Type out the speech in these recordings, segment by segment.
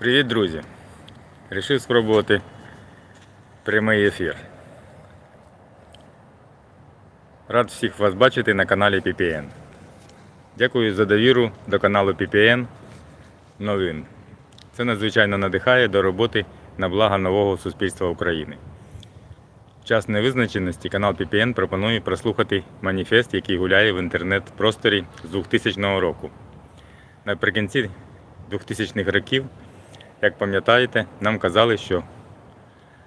Привіт, друзі! Рішив спробувати прямий ефір. Рад всіх вас бачити на каналі PPN. Дякую за довіру до каналу PPN новин. Це надзвичайно надихає до роботи на благо нового суспільства України. В час невизначеності канал PPN пропонує прослухати маніфест, який гуляє в інтернет-просторі з 2000 року. Наприкінці 2000-х років як пам'ятаєте, нам казали, що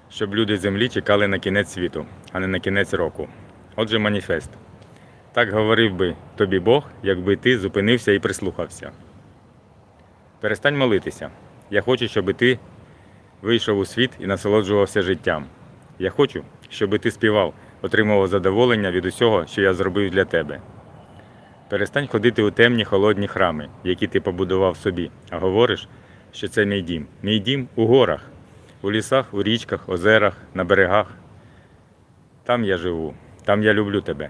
щоб люди землі чекали на кінець світу, а не на кінець року. Отже, маніфест. Так говорив би тобі Бог, якби ти зупинився і прислухався. Перестань молитися. Я хочу, щоб ти вийшов у світ і насолоджувався життям. Я хочу, щоб ти співав, отримував задоволення від усього, що я зробив для тебе. Перестань ходити у темні холодні храми, які ти побудував собі, а говориш, що це мій дім. Мій дім у горах, у лісах, у річках, озерах, на берегах. Там я живу, там я люблю тебе.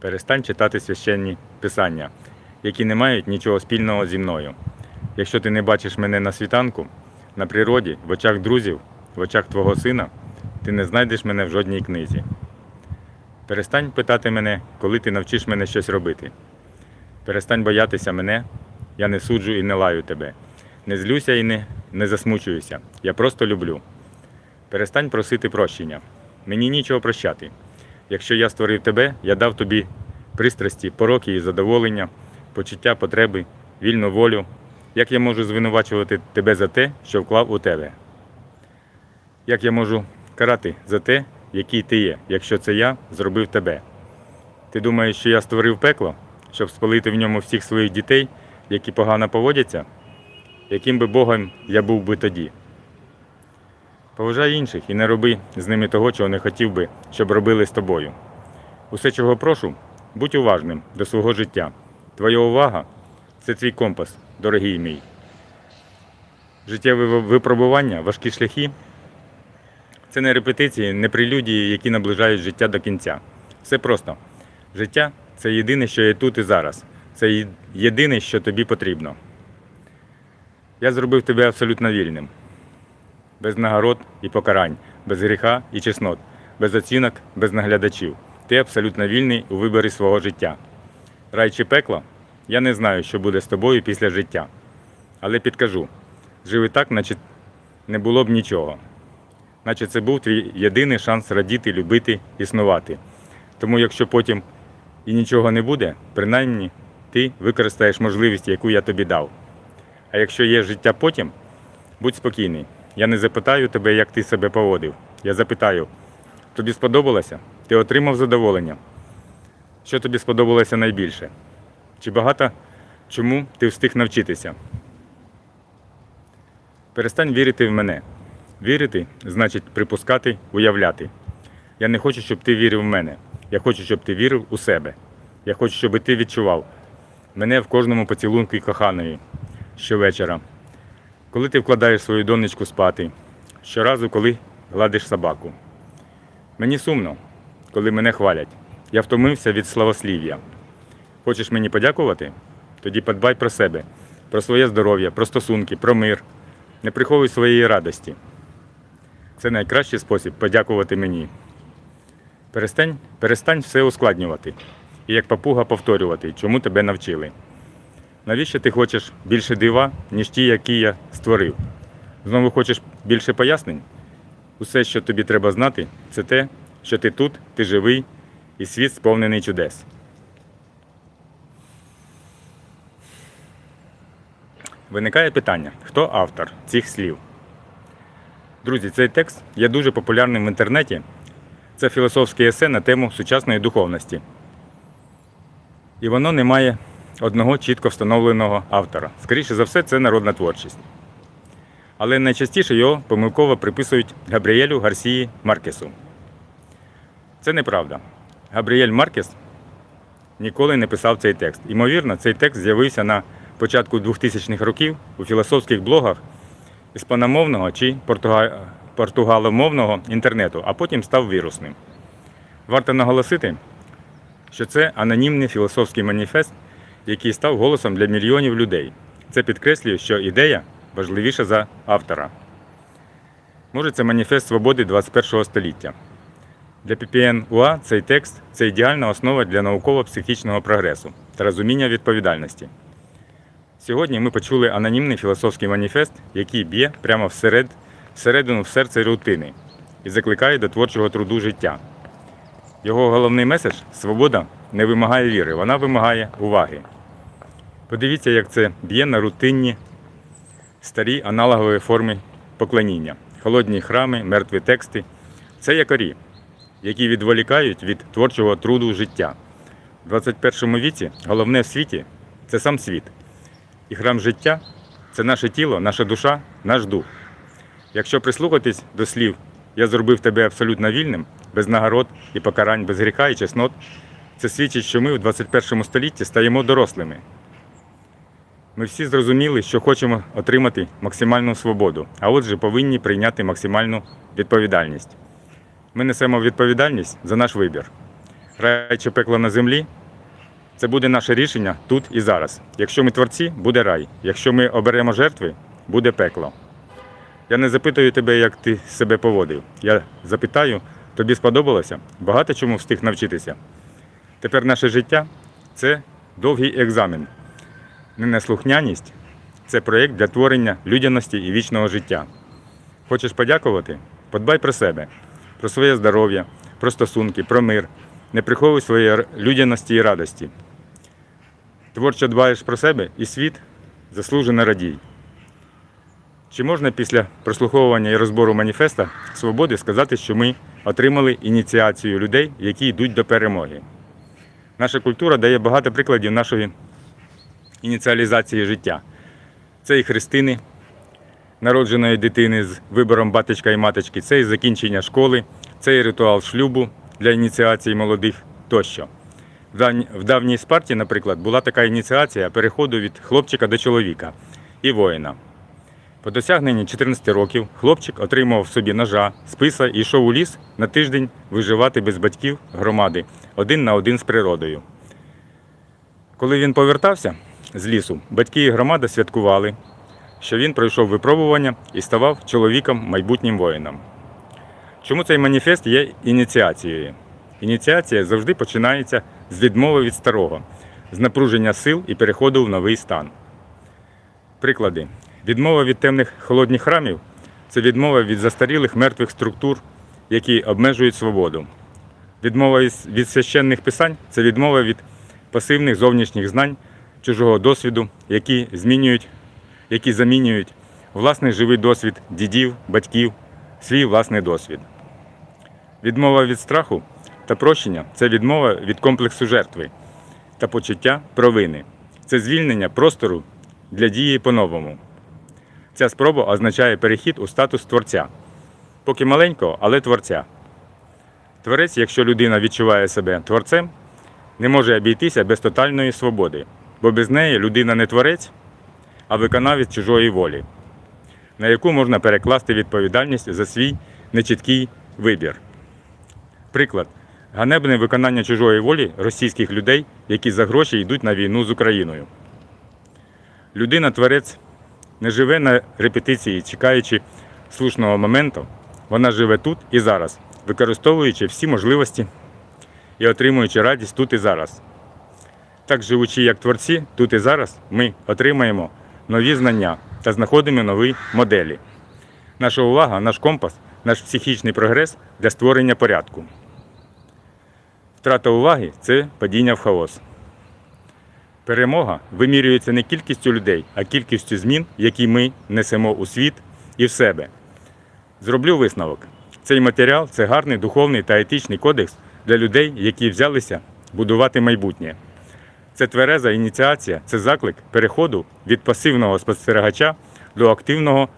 Перестань читати священні писання, які не мають нічого спільного зі мною. Якщо ти не бачиш мене на світанку, на природі, в очах друзів, в очах твого сина, ти не знайдеш мене в жодній книзі. Перестань питати мене, коли ти навчиш мене щось робити. Перестань боятися мене, я не суджу і не лаю тебе. Не злюся і не, не засмучуюся. Я просто люблю. Перестань просити прощення. Мені нічого прощати. Якщо я створив тебе, я дав тобі пристрасті, пороки і задоволення, почуття потреби, вільну волю. Як я можу звинувачувати тебе за те, що вклав у тебе? Як я можу карати за те, який ти є, якщо це я зробив тебе? Ти думаєш, що я створив пекло, щоб спалити в ньому всіх своїх дітей, які погано поводяться? Яким би Богом я був би тоді? Поважай інших і не роби з ними того, чого не хотів би, щоб робили з тобою. Усе, чого прошу, будь уважним до свого життя. Твоя увага це твій компас, дорогий мій. Життєві випробування, важкі шляхи це не репетиції, не прелюдії, які наближають життя до кінця. Все просто. Життя це єдине, що є тут і зараз. Це єдине, що тобі потрібно. Я зробив тебе абсолютно вільним. Без нагород і покарань, без гріха і чеснот, без оцінок, без наглядачів. Ти абсолютно вільний у виборі свого життя. Рай чи пекло? Я не знаю, що буде з тобою після життя. Але підкажу: живи так, наче не було б нічого. Наче це був твій єдиний шанс радіти, любити, існувати. Тому якщо потім і нічого не буде, принаймні ти використаєш можливість, яку я тобі дав. А якщо є життя потім, будь спокійний. Я не запитаю тебе, як ти себе поводив. Я запитаю, тобі сподобалося? Ти отримав задоволення? Що тобі сподобалося найбільше? Чи багато чому ти встиг навчитися? Перестань вірити в мене. Вірити значить припускати, уявляти. Я не хочу, щоб ти вірив в мене. Я хочу, щоб ти вірив у себе. Я хочу, щоб ти відчував мене в кожному поцілунку і коханої щовечора. Коли ти вкладаєш свою донечку спати, щоразу, коли гладиш собаку. Мені сумно, коли мене хвалять. Я втомився від славослів'я. Хочеш мені подякувати? Тоді подбай про себе, про своє здоров'я, про стосунки, про мир. Не приховуй своєї радості. Це найкращий спосіб подякувати мені. Перестань, перестань все ускладнювати і як папуга повторювати, чому тебе навчили. Навіщо ти хочеш більше дива, ніж ті, які я створив? Знову хочеш більше пояснень? Усе, що тобі треба знати, це те, що ти тут, ти живий, і світ сповнений чудес. Виникає питання, хто автор цих слів? Друзі, цей текст є дуже популярним в інтернеті. Це філософське есе на тему сучасної духовності. І воно не має одного чітко встановленого автора. Скоріше за все, це народна творчість. Але найчастіше його помилково приписують Габріелю Гарсії Маркесу. Це неправда. Габріель Маркес ніколи не писав цей текст. Ймовірно, цей текст з'явився на початку 2000-х років у філософських блогах іспаномовного чи португаломовного інтернету, а потім став вірусним. Варто наголосити, що це анонімний філософський маніфест, який став голосом для мільйонів людей. Це підкреслює, що ідея важливіша за автора. Може, це маніфест свободи 21 століття. Для PPN УА цей текст це ідеальна основа для науково-психічного прогресу та розуміння відповідальності. Сьогодні ми почули анонімний філософський маніфест, який б'є прямо всеред, всередину в серце рутини і закликає до творчого труду життя. Його головний меседж свобода не вимагає віри, вона вимагає уваги. Подивіться, як це б'є на рутинні старі аналогові форми поклоніння, холодні храми, мертві тексти. Це якорі, які відволікають від творчого труду життя. У 21 віці головне в світі це сам світ. І храм життя це наше тіло, наша душа, наш дух. Якщо прислухатись до слів Я зробив тебе абсолютно вільним, без нагород і покарань, без гріха і чеснот, це свідчить, що ми в 21 столітті стаємо дорослими. Ми всі зрозуміли, що хочемо отримати максимальну свободу, а отже, повинні прийняти максимальну відповідальність. Ми несемо відповідальність за наш вибір. Рай чи пекло на землі це буде наше рішення тут і зараз. Якщо ми творці, буде рай. Якщо ми оберемо жертви, буде пекло. Я не запитую тебе, як ти себе поводив. Я запитаю, тобі сподобалося? Багато чому встиг навчитися. Тепер наше життя це довгий екзамен. Ненеслухняність це проєкт для творення людяності і вічного життя. Хочеш подякувати? Подбай про себе, про своє здоров'я, про стосунки, про мир. Не приховуй своєї людяності і радості. Творчо дбаєш про себе і світ заслужено радій. Чи можна після прослуховування і розбору маніфеста свободи сказати, що ми отримали ініціацію людей, які йдуть до перемоги? Наша культура дає багато прикладів нашої ініціалізації життя. Це і хрестини народженої дитини з вибором батечка і маточки, це і закінчення школи, це і ритуал шлюбу для ініціації молодих тощо. В давній Спарті, наприклад, була така ініціація переходу від хлопчика до чоловіка і воїна. По досягненні 14 років хлопчик отримав собі ножа, списа і йшов у ліс на тиждень виживати без батьків громади один на один з природою. Коли він повертався з лісу, батьки і громада святкували, що він пройшов випробування і ставав чоловіком майбутнім воїном. Чому цей маніфест є ініціацією? Ініціація завжди починається з відмови від старого, з напруження сил і переходу в новий стан. Приклади. Відмова від темних холодних храмів це відмова від застарілих мертвих структур, які обмежують свободу. Відмова від священних писань це відмова від пасивних зовнішніх знань, чужого досвіду, які змінюють, які замінюють власний живий досвід дідів, батьків, свій власний досвід. Відмова від страху та прощення це відмова від комплексу жертви та почуття провини. Це звільнення простору для дії по-новому. Ця спроба означає перехід у статус творця, поки маленького, але творця. Творець, якщо людина відчуває себе творцем, не може обійтися без тотальної свободи, бо без неї людина не творець, а виконавець чужої волі, на яку можна перекласти відповідальність за свій нечіткий вибір. Приклад ганебне виконання чужої волі російських людей, які за гроші йдуть на війну з Україною. Людина-творець не живе на репетиції, чекаючи слушного моменту. Вона живе тут і зараз, використовуючи всі можливості і отримуючи радість тут і зараз. Так, живучи як творці, тут і зараз ми отримаємо нові знання та знаходимо нові моделі. Наша увага, наш компас, наш психічний прогрес для створення порядку. Втрата уваги це падіння в хаос. Перемога вимірюється не кількістю людей, а кількістю змін, які ми несемо у світ і в себе. Зроблю висновок. Цей матеріал це гарний духовний та етичний кодекс для людей, які взялися будувати майбутнє. Це твереза ініціація, це заклик переходу від пасивного спостерігача до активного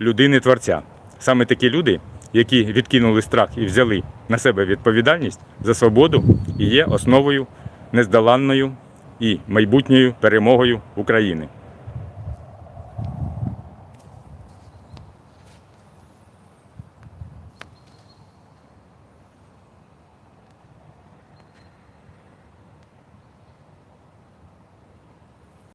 людини-творця. Саме такі люди, які відкинули страх і взяли на себе відповідальність за свободу, і є основою нездоланною і майбутньою перемогою України.